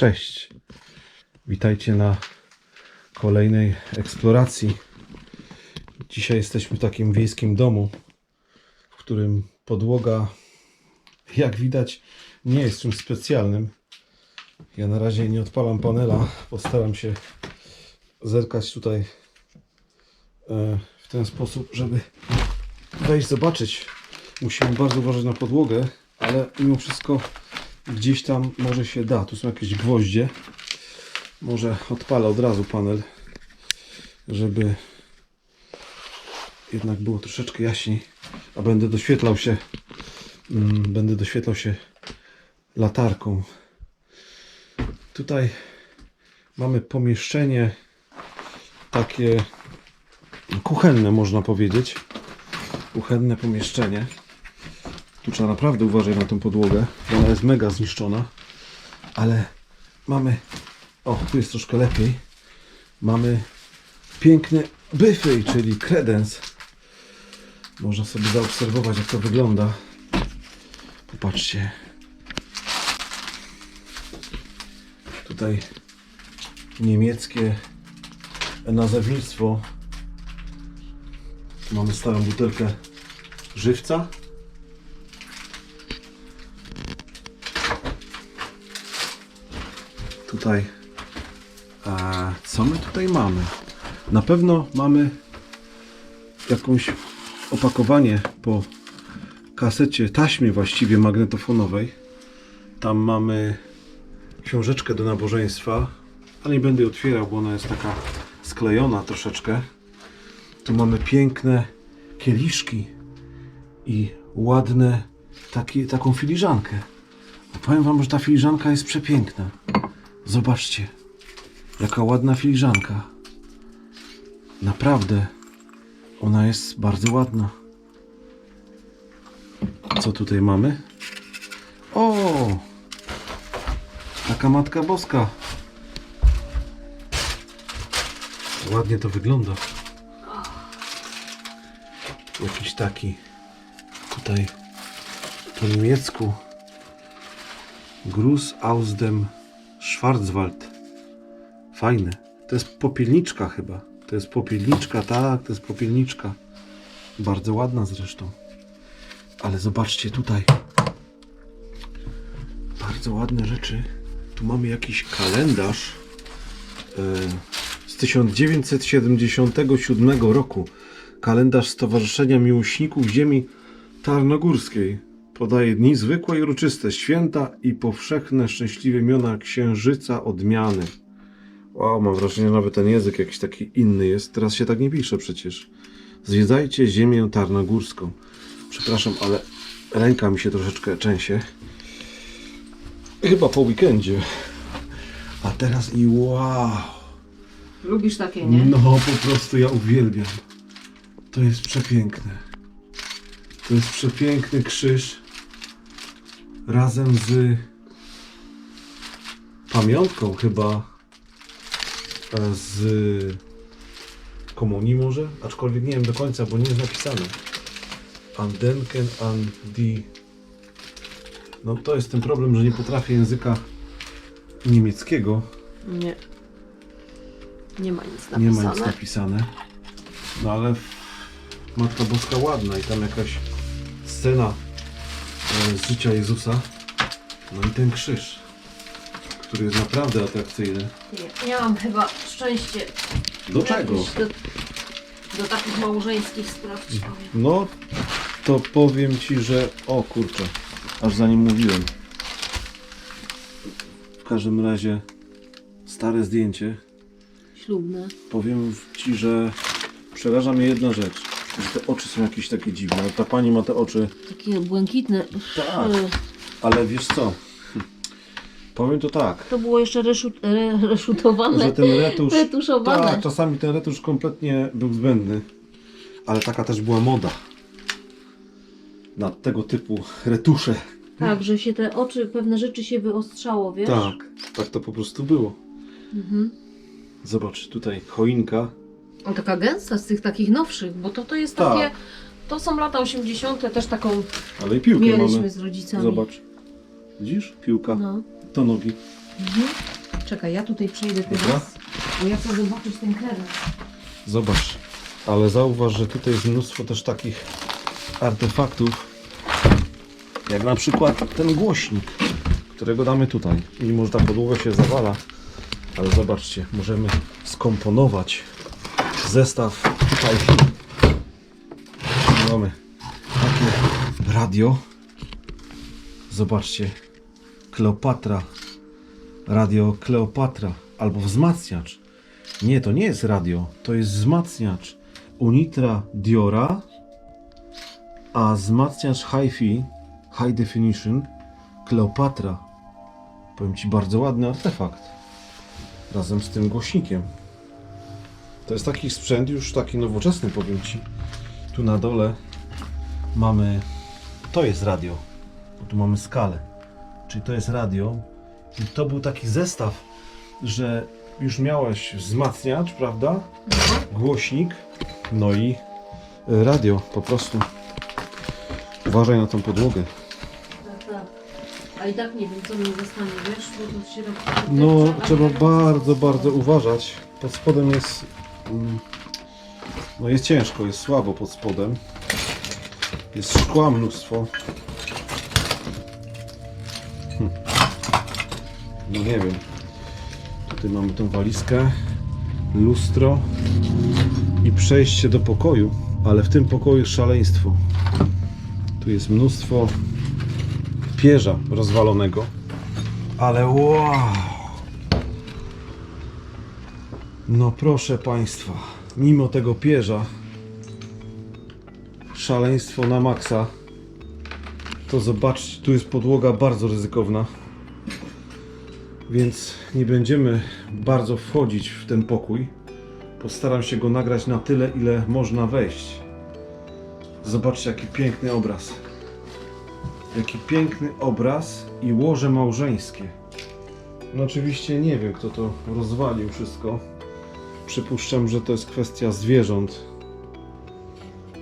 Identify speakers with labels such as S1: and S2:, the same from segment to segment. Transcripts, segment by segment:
S1: Cześć. Witajcie na kolejnej eksploracji. Dzisiaj jesteśmy w takim wiejskim domu, w którym podłoga, jak widać, nie jest czymś specjalnym. Ja na razie nie odpalam panela, postaram się zerkać tutaj e, w ten sposób, żeby wejść, zobaczyć. Musimy bardzo uważać na podłogę, ale mimo wszystko gdzieś tam może się da. Tu są jakieś gwoździe. Może odpalę od razu panel, żeby jednak było troszeczkę jaśniej, a będę doświetlał się mm, będę doświetlał się latarką. Tutaj mamy pomieszczenie takie kuchenne można powiedzieć. Kuchenne pomieszczenie. Tu trzeba naprawdę uważać na tą podłogę, bo ona jest mega zniszczona. Ale mamy. O, tu jest troszkę lepiej. Mamy piękny buffet, czyli kredens. Można sobie zaobserwować, jak to wygląda. Popatrzcie. Tutaj niemieckie nazewnictwo. Mamy starą butelkę żywca. Tutaj. A co my tutaj mamy? Na pewno mamy jakąś opakowanie po kasecie, taśmie właściwie magnetofonowej. Tam mamy książeczkę do nabożeństwa, ale nie będę otwierał, bo ona jest taka sklejona troszeczkę. Tu mamy piękne kieliszki i ładne taki, taką filiżankę. Powiem wam, że ta filiżanka jest przepiękna. Zobaczcie, jaka ładna filiżanka. Naprawdę, ona jest bardzo ładna. Co tutaj mamy? O! Taka Matka Boska. Ładnie to wygląda. Jakiś taki tutaj po niemiecku. Gruß aus dem Schwarzwald. Fajne. To jest popielniczka chyba. To jest popielniczka, tak, to jest popielniczka. Bardzo ładna zresztą. Ale zobaczcie tutaj. Bardzo ładne rzeczy. Tu mamy jakiś kalendarz e, z 1977 roku. Kalendarz Stowarzyszenia Miłośników Ziemi Tarnogórskiej. Podaje dni zwykłe i uroczyste, święta i powszechne szczęśliwe imiona księżyca odmiany. Wow, mam wrażenie, że nawet ten język jakiś taki inny jest. Teraz się tak nie pisze przecież. Zwiedzajcie ziemię tarnogórską. Przepraszam, ale ręka mi się troszeczkę trzęsie. Chyba po weekendzie. A teraz i wow.
S2: Lubisz takie, nie?
S1: No po prostu ja uwielbiam. To jest przepiękne. To jest przepiękny krzyż. Razem z pamiątką chyba e, z komunii może? Aczkolwiek nie wiem do końca, bo nie jest napisane. Andenken an die... No to jest ten problem, że nie potrafię języka niemieckiego.
S2: Nie. Nie ma nic
S1: Nie
S2: napisane.
S1: ma nic napisane. No ale Matka Boska ładna i tam jakaś scena z życia Jezusa. No i ten krzyż, który jest naprawdę atrakcyjny.
S2: Nie, ja mam chyba szczęście
S1: Do czego?
S2: do, do takich małżeńskich spraw ci powiem.
S1: No to powiem Ci, że o kurczę, aż za nim mówiłem. W każdym razie stare zdjęcie.
S2: Ślubne.
S1: Powiem Ci, że przeraża mnie jedna rzecz. Te oczy są jakieś takie dziwne. Ta pani ma te oczy
S2: Takie błękitne.
S1: Tak. Ale wiesz co? Powiem to tak,
S2: To było jeszcze reszut, re, reszutowane.
S1: że ten retusz.
S2: Retuszowane.
S1: Tak, czasami ten retusz kompletnie był zbędny. Ale taka też była moda. Na tego typu retusze.
S2: Tak, że się te oczy, pewne rzeczy się wyostrzało, wiesz?
S1: Tak, tak to po prostu było.
S2: Mhm.
S1: Zobacz, tutaj choinka.
S2: Taka gęsta z tych takich nowszych, bo to, to jest
S1: Tak.
S2: takie... To są lata 80. też taką
S1: Ale i piłkę
S2: mieliśmy
S1: mamy.
S2: z rodzicami.
S1: Zobacz. Widzisz? Piłka.
S2: No.
S1: To nogi.
S2: Mhm. Czekaj, ja tutaj przejdę
S1: Dobra.
S2: teraz, bo ja chcę zobaczyć ten kredem.
S1: Zobacz, ale zauważ, że tutaj jest mnóstwo też takich artefaktów, jak na przykład ten głośnik, którego damy tutaj. Mimo, że ta podłoga się zawala, ale zobaczcie, możemy skomponować zestaw tutaj. Mamy takie radio. Zobaczcie, Kleopatra, radio Kleopatra albo wzmacniacz. Nie, to nie jest radio, to jest wzmacniacz Unitra Diora, a wzmacniacz Hi-Fi, High Definition Kleopatra. Powiem Ci, bardzo ładny artefakt. Razem z tym głośnikiem. To jest taki sprzęt już taki nowoczesny, powiem Ci. Tu na dole mamy, to jest radio, bo tu mamy skalę, czyli to jest radio. I to był taki zestaw, że już miałeś wzmacniacz, prawda? Głośnik, no i y, radio po prostu. Uważaj na tą podłogę.
S2: Tak, tak. A i tak nie wiem, co mi zostanie, wiesz, bo to się tak...
S1: No, trzeba bardzo, bardzo uważać. Pod spodem jest. Mm, No, jest ciężko, jest słabo pod spodem. Jest szkła mnóstwo. Hm. No nie wiem. Tutaj mamy tą walizkę, lustro i przejście do pokoju, ale w tym pokoju szaleństwo. Tu jest mnóstwo pierza rozwalonego. Ale wow! No proszę Państwa, mimo tego pierza, szaleństwo na maksa, to zobaczcie, tu jest podłoga bardzo ryzykowna. Więc nie będziemy bardzo wchodzić w ten pokój. Postaram się go nagrać na tyle, ile można wejść. Zobaczcie, jaki piękny obraz. Jaki piękny obraz i łoże małżeńskie. No oczywiście nie wiem, kto to rozwalił wszystko. Przypuszczam, że to jest kwestia zwierząt.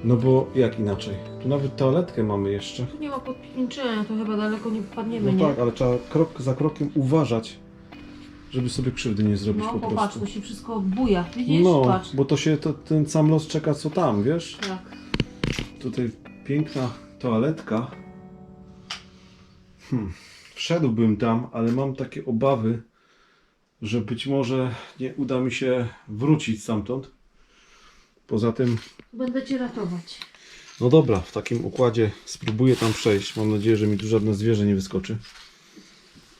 S1: No bo jak inaczej? Tu nawet toaletkę mamy jeszcze.
S2: Tu nie ma podpięczenia, to chyba daleko nie wpadniemy,
S1: No
S2: nie?
S1: tak, ale trzeba krok za krokiem uważać, żeby sobie krzywdy nie zrobić
S2: No
S1: po
S2: popatrz,
S1: prostu.
S2: to się wszystko buja, widzisz?
S1: No,
S2: Patrz.
S1: bo to się to, ten sam los czeka co tam, wiesz?
S2: Tak.
S1: Tutaj piękna toaletka. Hmm. Wszedłbym tam, ale mam takie obawy, że być może nie uda mi się wrócić stamtąd. Poza tym,
S2: Będę cię ratować.
S1: no dobra, w takim układzie spróbuję tam przejść. Mam nadzieję, że mi tu żadne zwierzę nie wyskoczy.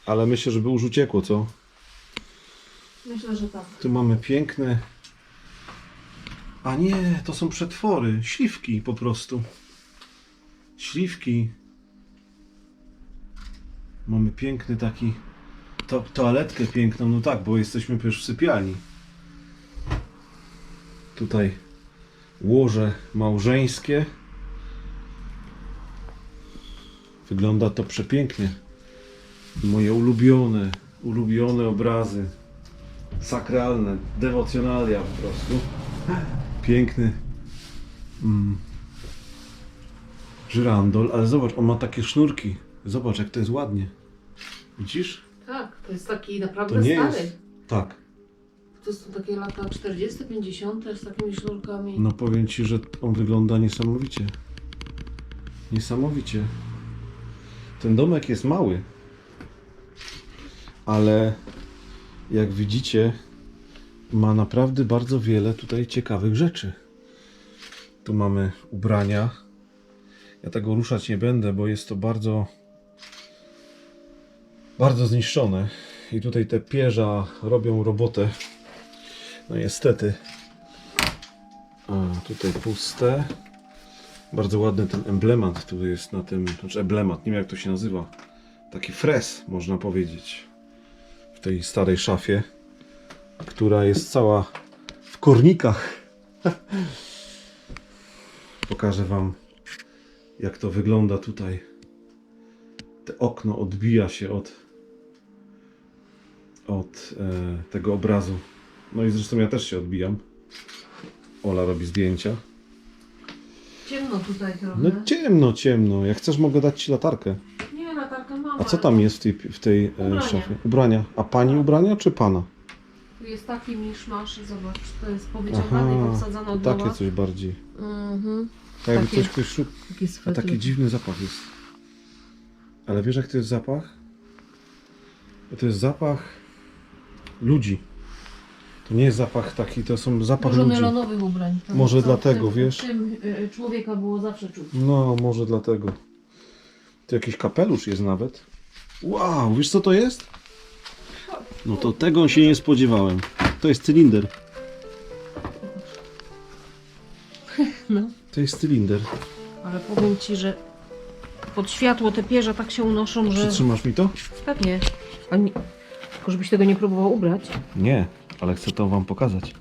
S1: Ale myślę, żeby już uciekło, co?
S2: Myślę, że tak.
S1: Tu mamy piękne. A nie, to są przetwory, śliwki po prostu. Śliwki. Mamy piękny taki. To, toaletkę piękną, no tak, bo jesteśmy przecież w sypialni. Tutaj łoże małżeńskie. Wygląda to przepięknie. Moje ulubione, ulubione obrazy sakralne, dewocjonalia po prostu. Piękny mm, żyrandol, ale zobacz, on ma takie sznurki. Zobacz, jak to jest ładnie. Widzisz?
S2: To jest taki
S1: To
S2: naprawdę
S1: nie
S2: stary.
S1: jest. Tak.
S2: To są takie lata 40, 50 z takimi sznurkami.
S1: No powiem ci, że on wygląda niesamowicie. Niesamowicie. Ten domek jest mały. Ale jak widzicie, ma naprawdę bardzo wiele tutaj ciekawych rzeczy. Tu mamy ubrania. Ja tego ruszać nie będę, bo jest to bardzo bardzo zniszczone. I tutaj te pierza robią robotę. No niestety. A, tutaj puste. Bardzo ładny ten emblemat tu jest na tym, znaczy emblemat, nie wiem jak to się nazywa. Taki fres, można powiedzieć. W tej starej szafie, która jest cała w kornikach. Pokażę Wam, jak to wygląda tutaj. Te okno odbija się od, od e, tego obrazu. No i zresztą ja też się odbijam. Ola robi zdjęcia.
S2: Ciemno tutaj trochę.
S1: No ciemno, ciemno. Jak chcesz mogę dać Ci latarkę.
S2: Nie, latarka mama.
S1: A co tam jest w tej, w tej e,
S2: Ubrania.
S1: szafie? Ubrania. A pani ubrania czy pana?
S2: Tu jest taki miszmasz, zobacz, to jest powyciągane i powsadzane od nowa.
S1: Takie coś bardziej.
S2: Mhm.
S1: Tak jakby
S2: Takie-
S1: coś ktoś szuk...
S2: Taki
S1: A taki dziwny zapach jest. Ale wiesz jak to jest zapach? To jest zapach ludzi. To nie jest zapach taki, to są zapach
S2: Dużo
S1: ludzi.
S2: nylonowych ubrań. Tam
S1: Może dlatego,
S2: tym,
S1: wiesz?
S2: W tym y, człowieka było zawsze czuć.
S1: No, może dlatego. To jakiś kapelusz jest nawet. Wow, wiesz co to jest? No to tego się nie spodziewałem. To jest cylinder.
S2: No.
S1: To jest cylinder.
S2: Ale powiem Ci, że pod światło te pierze tak się unoszą, że...
S1: Przytrzymasz mi to?
S2: Pewnie. A nie... Tylko żebyś tego nie próbował ubrać.
S1: Nie, ale chcę to wam pokazać.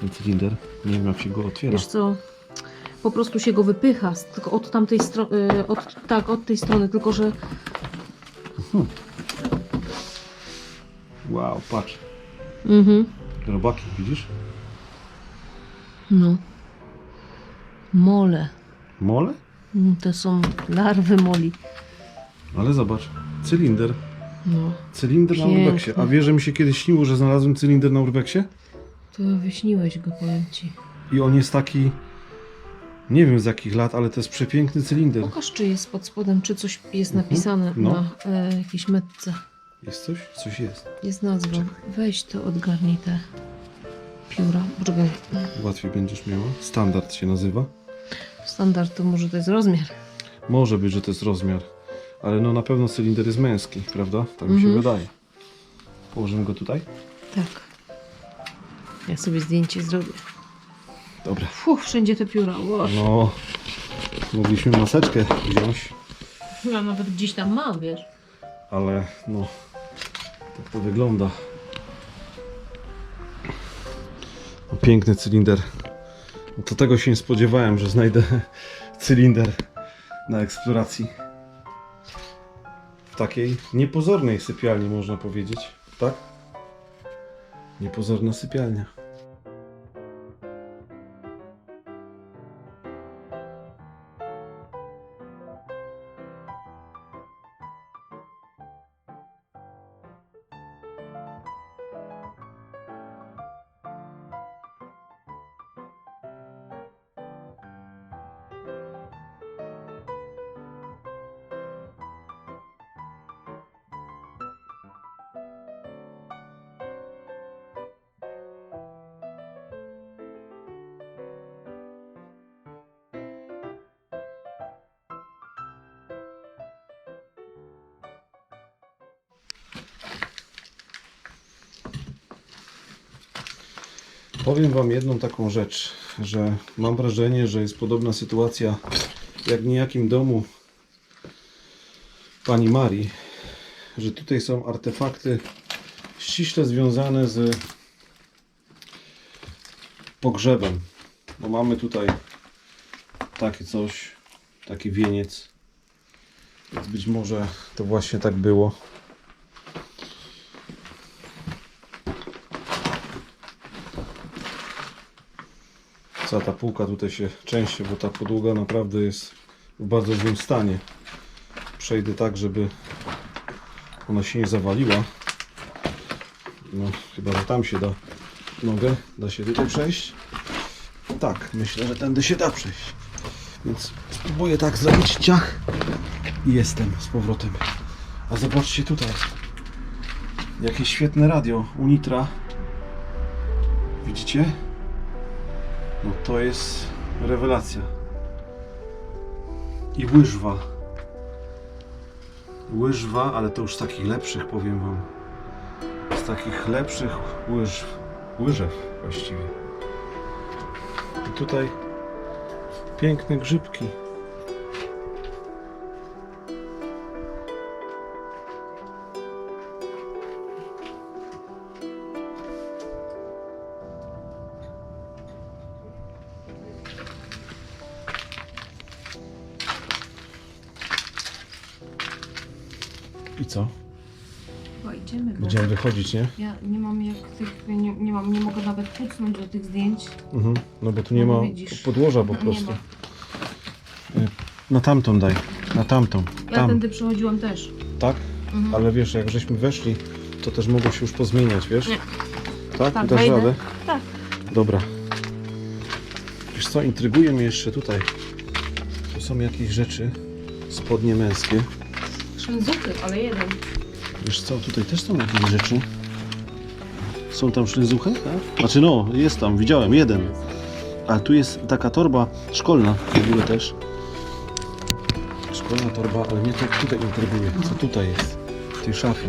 S1: Ten cylinder. Nie wiem jak się go otwiera.
S2: Wiesz co, po prostu się go wypycha, tylko od tamtej strony, od, tak, od tej strony, tylko że
S1: Wow, patrz.
S2: mhm,
S1: Robaki, widzisz?
S2: no, mole,
S1: Mole?
S2: Mm, to są larwy moli,
S1: Ale zobacz. Cylinder.
S2: No,
S1: Cylinder na urbexie. A wiesz, że mi się kiedyś śniło, że znalazłem cylinder na urbexie?
S2: to wyśniłeś go, powiem Ci.
S1: I on jest taki... Nie wiem z jakich lat, ale to jest przepiękny cylinder.
S2: Pokaż, czy jest pod spodem, czy coś jest napisane
S1: No.
S2: na e, jakiejś metce.
S1: Jest coś? Coś jest.
S2: Jest nazwa. Weź to, odgarnij te pióra. Poczekaj,
S1: Łatwiej będziesz miała. Standard się nazywa.
S2: standard to może to jest rozmiar.
S1: Może być, że to jest rozmiar. Ale no na pewno cylinder jest męski, prawda? Tak mi się
S2: Mhm.
S1: wydaje. Położymy go tutaj?
S2: Tak. Ja sobie zdjęcie zrobię.
S1: Dobra.
S2: Fuh, wszędzie te pióra.
S1: No, mogliśmy maseczkę wziąć,
S2: Ja nawet gdzieś tam mam, wiesz.
S1: ale no, tak to wygląda. No, piękny cylinder. No, to tego się nie spodziewałem, że znajdę cylinder na eksploracji. W takiej niepozornej sypialni, można powiedzieć. Tak? Niepozorna sypialnia. Powiem Wam jedną taką rzecz, że mam wrażenie, że jest podobna sytuacja jak w niejakim domu pani Marii, że tutaj są artefakty ściśle związane z pogrzebem, bo mamy tutaj takie coś, taki wieniec, więc być może to właśnie tak było. Cała ta półka tutaj się części, bo ta podłoga naprawdę jest w bardzo złym stanie. Przejdę tak, żeby ona się nie zawaliła. No, chyba, że tam się da nogę. Da się tutaj przejść? Tak, myślę, że tędy się da przejść. Więc spróbuję tak zrobić ciach i jestem z powrotem. A zobaczcie tutaj. Jakie świetne radio Unitra. Widzicie? No to jest rewelacja. I łyżwa. Łyżwa, ale to już z takich lepszych, powiem wam. Z takich lepszych łyżw. Łyżew właściwie. I tutaj piękne grzybki. Co?
S2: Chyba idziemy, bo
S1: Będziemy wychodzić, nie?
S2: ja nie mam jak tych, nie, nie mam, nie mogę nawet kucnąć do tych zdjęć.
S1: Mhm. No bo tu nie
S2: No
S1: ma
S2: widzisz.
S1: podłoża po
S2: Nie
S1: prostu.
S2: ma.
S1: Na tamtą daj. Na tamtą.
S2: Ja
S1: Tam.
S2: tędy przechodziłam też.
S1: tak?
S2: Mhm.
S1: Ale wiesz, jak żeśmy weszli, to też mogło się już pozmieniać, wiesz?
S2: Nie.
S1: Tak?
S2: Tak,
S1: Dasz
S2: wejdę.
S1: radę?
S2: Tak.
S1: Dobra. Wiesz co, intryguje mnie jeszcze tutaj. Tu są jakieś rzeczy, spodnie męskie.
S2: Szynzuchy, ale jeden.
S1: Wiesz co, tutaj też są jakieś rzeczy. Są tam szlynzuchy? Tak? Znaczy no, jest tam, widziałem, jeden. A tu jest taka torba szkolna w ogóle też. Szkolna torba, ale mnie to tutaj intryguje. Co tutaj jest? W tej szafie.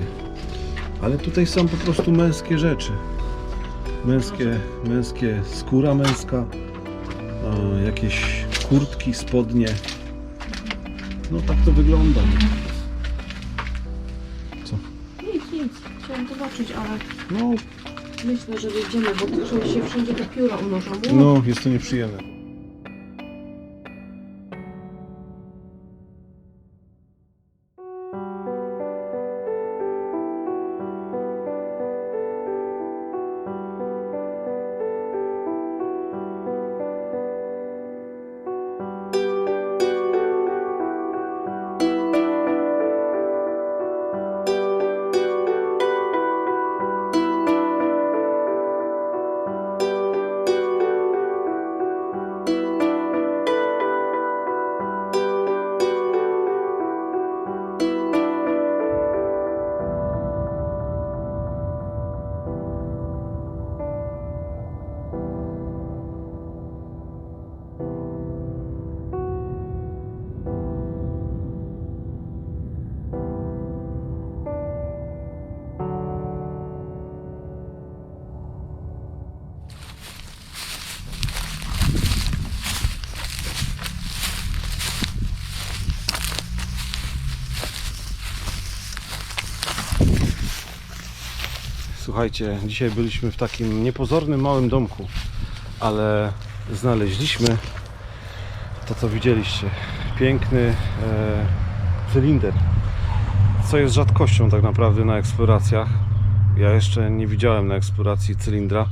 S1: Ale tutaj są po prostu męskie rzeczy. Męskie, męskie, skóra męska. jakieś kurtki, spodnie. No tak to wygląda.
S2: Chciałam zobaczyć, ale
S1: No,
S2: myślę, że wyjdziemy, bo tu się wszędzie te pióra unoszą.
S1: no jest to nieprzyjemne. Słuchajcie, dzisiaj byliśmy w takim niepozornym małym domku, ale znaleźliśmy to, co widzieliście. Piękny e, cylinder, co jest rzadkością tak naprawdę na eksploracjach. Ja jeszcze nie widziałem na eksploracji cylindra,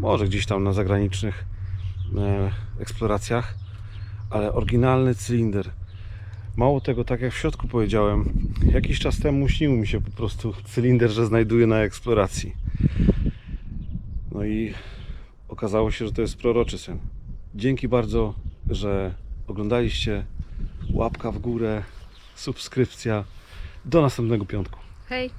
S1: może gdzieś tam na zagranicznych e, eksploracjach, ale oryginalny cylinder. Mało tego, tak jak w środku powiedziałem, jakiś czas temu śnił mi się po prostu cylinder, że znajduję na eksploracji. No i okazało się, że to jest proroczy sen. Dzięki bardzo, że oglądaliście. Łapka w górę, subskrypcja. Do następnego piątku.
S2: Hej.